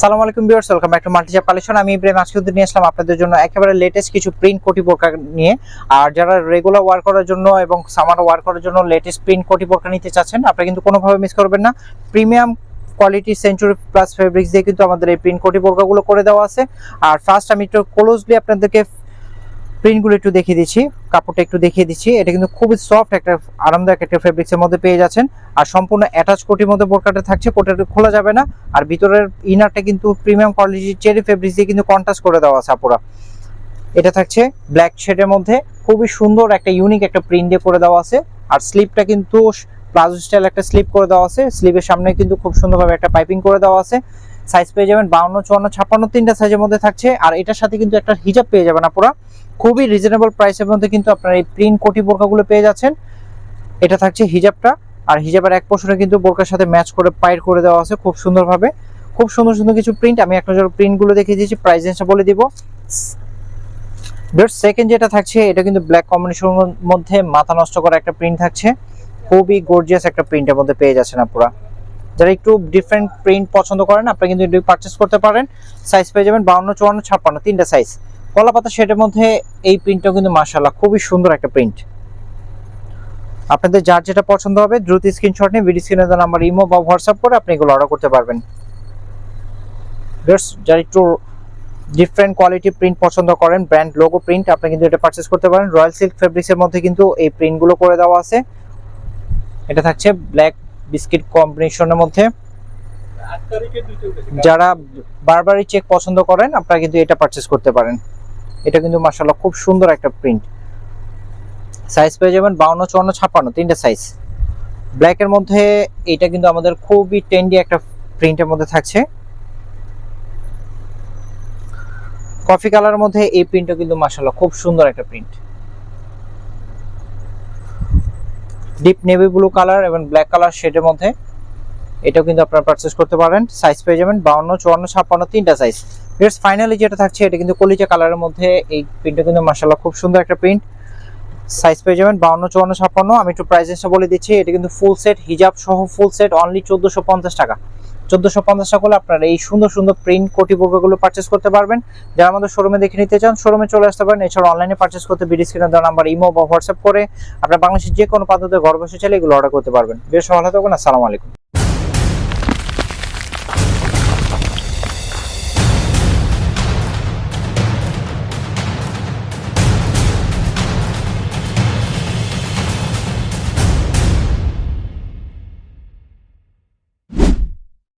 সালাম আলাইকুম viewers, welcome back to মাল্টিচাপ কালেকশন আমি ইব্রাহিম, আজকে নিয়ে আসলাম আপনাদের জন্য একেবারে লেটেস্ট কিছু প্রিন্ট কোটি বোরকা নিয়ে। আর যারা রেগুলার ওয়ার করার জন্য এবং সামার ওয়ার করার জন্য লেটেস্ট প্রিন্ট কোটি বোরকা নিতে চাচ্ছেন, আপনারা কিন্তু কোনোভাবে মিস করবেন না। Premium quality century plus fabrics দিয়ে কিন্তু আমাদের এই প্রিন্ট কোটি বোরকাগুলো করে দেওয়া আছে। আর ফার্স্ট আমি একটু ক্লোজলি আপনাদেরকে প্রিন্টগুলো একটু দেখিয়ে দিচ্ছি, কাপড়টা একটু দেখিয়ে দিচ্ছি। এটা কিন্তু খুবই সফট একটা, আরামদায়ক একটা ফেব্রিক্সের মধ্যে পেয়ে যাচ্ছেন। আর সম্পূর্ণ অ্যাটাচ কোটির মধ্যে বোরকাটা থাকছে কোটাটা খোলা যাবে না। আর ভিতরের ইনারটা কিন্তু প্রিমিয়াম কোয়ালিটির চেরি ফেব্রিক্স দিয়ে কিন্তু কন্ট্রাস্ট করে দেওয়া আছে আপুরা। এটা থাকছে ব্ল্যাক শেডের মধ্যে। খুবই সুন্দর একটা ইউনিক একটা প্রিন্ট দিয়ে করে দেওয়া আছে। আর স্লিপটা কিন্তু প্লাজো স্টাইল একটা স্লিপ করে দেওয়া আছে। স্লিপের সামনে কিন্তু খুব সুন্দরভাবে একটা পাইপিং করে দেওয়া আছে। সাইজ পেয়ে যাবেন বাউন্ন, চুয়ান্ন, ছাপ্পান্ন, তিনটা সাইজের মধ্যে থাকছে। আর এটার সাথে কিন্তু একটা হিজাব পেয়ে যাবেন আপুরা। খুবই রিজনেবল প্রাইসের মধ্যে কিন্তু আপনারা এই প্রিন্ট কোটি বোরকাগুলো পেয়ে যাচ্ছেন। এটা থাকছে হিজাবটা, আর হিজাবের এক পোর্শনে কিন্তু বোরকার সাথে ম্যাচ করে পাইর করে দেওয়া আছে খুব সুন্দরভাবে। খুব সুন্দর সুন্দর কিছু প্রিন্ট আমি এক নজর প্রিন্টগুলো দেখিয়ে দিয়েছি প্রাইস রেঞ্জটা বলে দিব। সেকেন্ড যেটা থাকছে, এটা কিন্তু ব্ল্যাক কম্বিনেশনের মধ্যে মাথা নষ্ট করা একটা প্রিন্ট থাকছে। খুবই গর্জিয়াস একটা প্রিন্টের মধ্যে পেয়ে যাচ্ছেন আপনারা যারা একটু ডিফারেন্ট প্রিন্ট পছন্দ করেন, আপনারা কিন্তু পারচেস করতে পারেন। সাইজ পেয়ে যাবেন বাউন্ন, চুয়ান্ন, ছাপ্পান্ন, তিনটা সাইজ কলা পাতা শেডের মধ্যে এই প্রিন্টটাও কিন্তু মাশাআল্লাহ খুবই সুন্দর একটা প্রিন্ট আপনাদের যার যেটা পছন্দ হবে, দ্রুত স্ক্রিনশট নিয়ে ভিডিও স্ক্রিনে দেওয়া নাম্বার ইমো বা হোয়াটসঅ্যাপ করে আপনি এগুলো অর্ডার করতে পারবেন। যারা একটু ডিফারেন্ট কোয়ালিটি প্রিন্ট পছন্দ করেন ব্র্যান্ড লোগো প্রিন্ট আপনি কিন্তু এটা পারচেস করতে পারেন। রয়্যাল সিল্ক ফেব্রিক্সের মধ্যে কিন্তু এই প্রিন্টগুলো করে দেওয়া আছে। এটা থাকছে ব্ল্যাক বিস্কিট কম্বিনেশনের মধ্যে। যারা বারবারই চেক পছন্দ করেন, আপনারা কিন্তু এটা পারচেস করতে পারেন। এটা কিন্তু মার্শাল্লাহ খুব সুন্দর একটা প্রিন্ট সাইজ পেয়ে যাবেন বাউন্ন, চুয়ান্ন, ছাপ্পান্ন, তিনটে সাইজ ব্ল্যাকের মধ্যে এটা কিন্তু আমাদের খুবই ট্রেন্ডি একটা প্রিন্টের মধ্যে থাকছে। কফি কালারের মধ্যে এই প্রিন্টটা কিন্তু মার্শাল্লাহ খুব সুন্দর একটা print deep navy blue colour এবং ব্ল্যাক কালার শেডের মধ্যে। এটাও কিন্তু আপনারা পারচেস করতে পারেন। সাইজ পেয়ে যাবেন বাউন্ন, চুয়ান্ন, ছাপ্পান্ন, তিনটা সাইজ বেশ ফাইনালি যেটা থাকছে, এটা কিন্তু কলিজা কালারের মধ্যে এই প্রিন্টটা কিন্তু মার্শাল্লাহ খুব সুন্দর একটা প্রিন্ট সাইজ পেয়ে যাবেন বাউন্ন, চুয়ান্ন, ছাপ্পান্ন। আমি একটু প্রাইসেসটা বলে দিচ্ছি, এটা কিন্তু ফুল সেট হিজাব সহ ফুল সেট অনলি চোদ্দোশো পঞ্চাশ টাকা। চোদ্দোশো পঞ্চাশ টাকা হলে আপনারা এই সুন্দর সুন্দর প্রিন্ট কোটি বোরকাগুলো পারচেস করতে পারবেন। যারা আমাদের শোরুমে দেখে নিতে চান শোরুমে চলে আসতে পারেন। এছাড়া অনলাইনে পারচেস করতে বিডি স্ক্রিনে দেওয়া নাম্বার ইমো বা হোয়াটসঅ্যাপ করে আপনার বাংলাদেশের যে কোনো প্রান্ততে ঘর বসে চাইলে এগুলো অর্ডার করতে পারবেন। বেশ ভালো থাকবেন আসসালামু আলাইকুম।